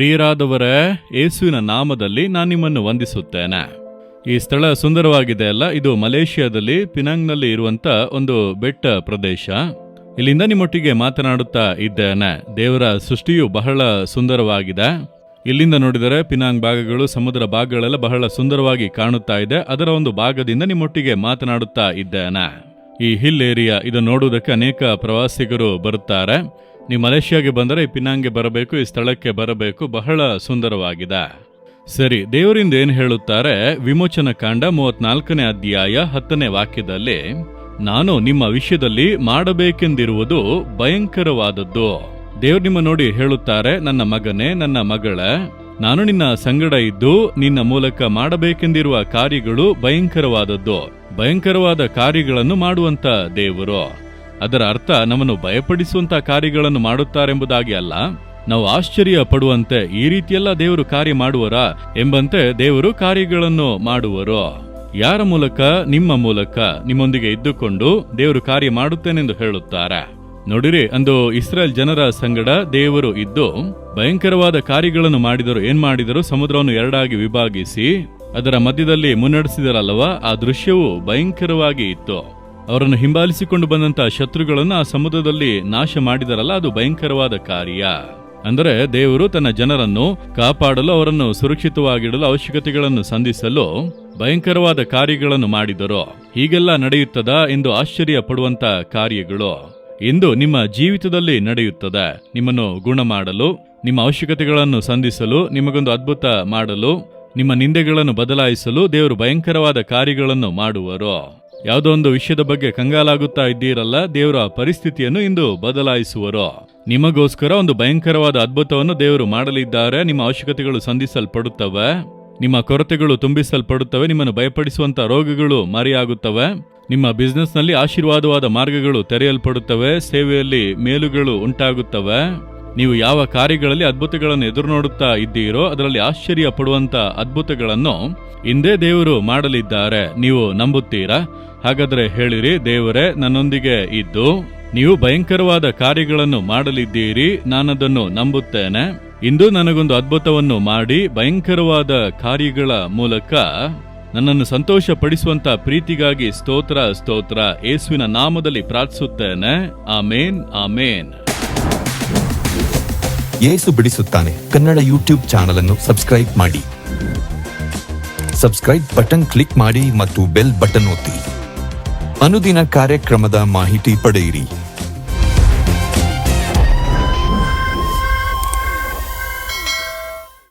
ಪ್ರಿಯರಾದವರೇ, ಯೇಸುವಿನ ನಾಮದಲ್ಲಿ ನಾನು ನಿಮ್ಮನ್ನು ವಂದಿಸುತ್ತೇನೆ. ಈ ಸ್ಥಳ ಸುಂದರವಾಗಿದೆ ಅಲ್ಲ, ಇದು ಮಲೇಷಿಯಾದಲ್ಲಿ, ಪಿನಾಂಗ್ನಲ್ಲಿ ಇರುವಂತ ಒಂದು ಬೆಟ್ಟ ಪ್ರದೇಶ. ಇಲ್ಲಿಂದ ನಿಮ್ಮೊಟ್ಟಿಗೆ ಮಾತನಾಡುತ್ತಾ ಇದ್ದೇನೆ. ದೇವರ ಸೃಷ್ಟಿಯು ಬಹಳ ಸುಂದರವಾಗಿದೆ. ಇಲ್ಲಿಂದ ನೋಡಿದರೆ ಪಿನಾಂಗ್ ಭಾಗಗಳು, ಸಮುದ್ರ ಭಾಗಗಳೆಲ್ಲ ಬಹಳ ಸುಂದರವಾಗಿ ಕಾಣುತ್ತಾ ಇದೆ. ಅದರ ಒಂದು ಭಾಗದಿಂದ ನಿಮ್ಮೊಟ್ಟಿಗೆ ಮಾತನಾಡುತ್ತಾ ಇದ್ದೇನೆ. ಈ ಹಿಲ್ ಏರಿಯಾ, ಇದನ್ನು ನೋಡುವುದಕ್ಕೆ ಅನೇಕ ಪ್ರವಾಸಿಗರು ಬರುತ್ತಾರೆ. ನೀವು ಮಲೇಷ್ಯಾಗೆ ಬಂದರೆ ಈ ಪಿನಾಂಗ್ಗೆ ಬರಬೇಕು, ಈ ಸ್ಥಳಕ್ಕೆ ಬರಬೇಕು, ಬಹಳ ಸುಂದರವಾಗಿದೆ. ಸರಿ, ದೇವರಿಂದ ಏನು ಹೇಳುತ್ತಾರೆ? ವಿಮೋಚನ ಕಾಂಡ ಮೂವತ್ನಾಲ್ಕನೇ ಅಧ್ಯಾಯ ಹತ್ತನೇ ವಾಕ್ಯದಲ್ಲಿ, ನಾನು ನಿಮ್ಮ ವಿಷಯದಲ್ಲಿ ಮಾಡಬೇಕೆಂದಿರುವುದು ಭಯಂಕರವಾದದ್ದು. ದೇವ್ರು ನಿಮ್ಮ ನೋಡಿ ಹೇಳುತ್ತಾರೆ, ನನ್ನ ಮಗನೇ, ನನ್ನ ಮಗಳೇ, ನಾನು ನಿನ್ನ ಸಂಗಡ ಇದ್ದು ನಿನ್ನ ಮೂಲಕ ಮಾಡಬೇಕೆಂದಿರುವ ಕಾರ್ಯಗಳು ಭಯಂಕರವಾದದ್ದು. ಭಯಂಕರವಾದ ಕಾರ್ಯಗಳನ್ನು ಮಾಡುವಂತ ದೇವರು. ಅದರ ಅರ್ಥ ನಮ್ಮನ್ನು ಭಯಪಡಿಸುವಂತ ಕಾರ್ಯಗಳನ್ನು ಮಾಡುತ್ತಾರೆಂಬುದಾಗಿ ಅಲ್ಲ. ನಾವು ಆಶ್ಚರ್ಯ ಪಡುವಂತೆ ಈ ರೀತಿಯೆಲ್ಲ ದೇವರು ಕಾರ್ಯ ಮಾಡುವರಾ ಎಂಬಂತೆ ದೇವರು ಕಾರ್ಯಗಳನ್ನು ಮಾಡುವರು. ಯಾರ ಮೂಲಕ? ನಿಮ್ಮ ಮೂಲಕ. ನಿಮ್ಮೊಂದಿಗೆ ಇದ್ದುಕೊಂಡು ದೇವರು ಕಾರ್ಯ ಮಾಡುತ್ತೇನೆಂದು ಹೇಳುತ್ತಾರೆ. ನೋಡಿರಿ, ಅಂದು ಇಸ್ರೇಲ್ ಜನರ ಸಂಗಡ ದೇವರು ಇದ್ದು, ಭಯಂಕರವಾದ ಕಾರ್ಯಗಳನ್ನು ಮಾಡಿದರು ಏನ್ ಮಾಡಿದರು ಸಮುದ್ರವನ್ನು ಎರಡಾಗಿ ವಿಭಾಗಿಸಿ ಅದರ ಮಧ್ಯದಲ್ಲಿ ಮುನ್ನಡೆಸಿದರಲ್ಲವ, ಆ ದೃಶ್ಯವು ಭಯಂಕರವಾಗಿ ಇತ್ತು. ಅವರನ್ನು ಹಿಂಬಾಲಿಸಿಕೊಂಡು ಬಂದಂತ ಶತ್ರುಗಳನ್ನು ಆ ಸಮುದ್ರದಲ್ಲಿ ನಾಶ ಮಾಡಿದರಲ್ಲ, ಅದು ಭಯಂಕರವಾದ ಕಾರ್ಯ. ಅಂದರೆ ದೇವರು ತನ್ನ ಜನರನ್ನು ಕಾಪಾಡಲು, ಅವರನ್ನು ಸುರಕ್ಷಿತವಾಗಿಡಲು ಅವಶ್ಯಕತೆಗಳನ್ನು ಸಂಧಿಸಲು ಭಯಂಕರವಾದ ಕಾರ್ಯಗಳನ್ನು ಮಾಡಿದರು. ಹೀಗೆಲ್ಲ ನಡೆಯುತ್ತದ ಎಂದು ಆಶ್ಚರ್ಯ ಪಡುವಂತ ಕಾರ್ಯಗಳು ಇಂದು ನಿಮ್ಮ ಜೀವಿತದಲ್ಲಿ ನಡೆಯುತ್ತದೆ. ನಿಮ್ಮನ್ನು ಗುಣ ಮಾಡಲು ನಿಮ್ಮ ಅವಶ್ಯಕತೆಗಳನ್ನು ಸಂಧಿಸಲು, ನಿಮಗೊಂದು ಅದ್ಭುತ ಮಾಡಲು, ನಿಮ್ಮ ನಿಂದೆಗಳನ್ನು ಬದಲಾಯಿಸಲು ದೇವರು ಭಯಂಕರವಾದ ಕಾರ್ಯಗಳನ್ನು ಮಾಡುವರು. ಯಾವುದೋ ಒಂದು ವಿಷಯದ ಬಗ್ಗೆ ಕಂಗಾಲಾಗುತ್ತಾ ಇದ್ದೀರಲ್ಲ, ದೇವರ ಪರಿಸ್ಥಿತಿಯನ್ನು ಇಂದು ಬದಲಾಯಿಸುವರು. ನಿಮಗೋಸ್ಕರ ಒಂದು ಭಯಂಕರವಾದ ಅದ್ಭುತವನ್ನು ದೇವರು ಮಾಡಲಿದ್ದಾರೆ, ನಿಮ್ಮ ಅವಶ್ಯಕತೆಗಳು ಸಂಧಿಸಲ್ಪಡುತ್ತವೆ, ನಿಮ್ಮ ಕೊರತೆಗಳು ತುಂಬಿಸಲ್ಪಡುತ್ತವೆ, ನಿಮ್ಮನ್ನು ಭಯಪಡಿಸುವಂತ ರೋಗಗಳು ಮರೆಯಾಗುತ್ತವೆ, ನಿಮ್ಮ ಬಿಸ್ನೆಸ್ನಲ್ಲಿ ಆಶೀರ್ವಾದವಾದ ಮಾರ್ಗಗಳು ತೆರೆಯಲ್ಪಡುತ್ತವೆ, ಸೇವೆಯಲ್ಲಿ ಮೇಲುಗಳು ಉಂಟಾಗುತ್ತವೆ. ನೀವು ಯಾವ ಕಾರ್ಯಗಳಲ್ಲಿ ಅದ್ಭುತಗಳನ್ನು ಎದುರು ನೋಡುತ್ತಾ ಇದ್ದೀರೋ ಅದರಲ್ಲಿ ಆಶ್ಚರ್ಯ ಪಡುವಂತ ಅದ್ಭುತಗಳನ್ನು ಇಂದೇ ದೇವರು ಮಾಡಲಿದ್ದಾರೆ. ನೀವು ನಂಬುತ್ತೀರಾ? ಹಾಗಾದ್ರೆ ಹೇಳಿರಿ, ದೇವರೇ, ನನ್ನೊಂದಿಗೆ ಇದ್ದು ನೀವು ಭಯಂಕರವಾದ ಕಾರ್ಯಗಳನ್ನು ಮಾಡಲಿದ್ದೀರಿ, ನಾನದನ್ನು ನಂಬುತ್ತೇನೆ. ಇಂದು ನನಗೊಂದು ಅದ್ಭುತವನ್ನು ಮಾಡಿ ಭಯಂಕರವಾದ ಕಾರ್ಯಗಳ ಮೂಲಕ ನನ್ನನ್ನು ಸಂತೋಷ ಪಡಿಸುವಂತ ಪ್ರೀತಿಗಾಗಿ ಸ್ತೋತ್ರ ಸ್ತೋತ್ರ, ಯೇಸುವಿನ ನಾಮದಲ್ಲಿ ಪ್ರಾರ್ಥಿಸುತ್ತೇನೆ. Amen amen. ಯೇಸು ಬಿಡಿಸುತ್ತಾನೆ. ಕನ್ನಡ ಯೂಟ್ಯೂಬ್ ಚಾನಲ್ ಅನ್ನು ಸಬ್ಸ್ಕ್ರೈಬ್ ಮಾಡಿ. ಸಬ್ಸ್ಕ್ರೈಬ್ ಬಟನ್ ಕ್ಲಿಕ್ ಮಾಡಿ ಮತ್ತು ಬೆಲ್ ಬಟನ್ ಒತ್ತಿ. ಅನುದಿನ ಕಾರ್ಯಕ್ರಮದ ಮಾಹಿತಿ ಪಡೆಯಿರಿ.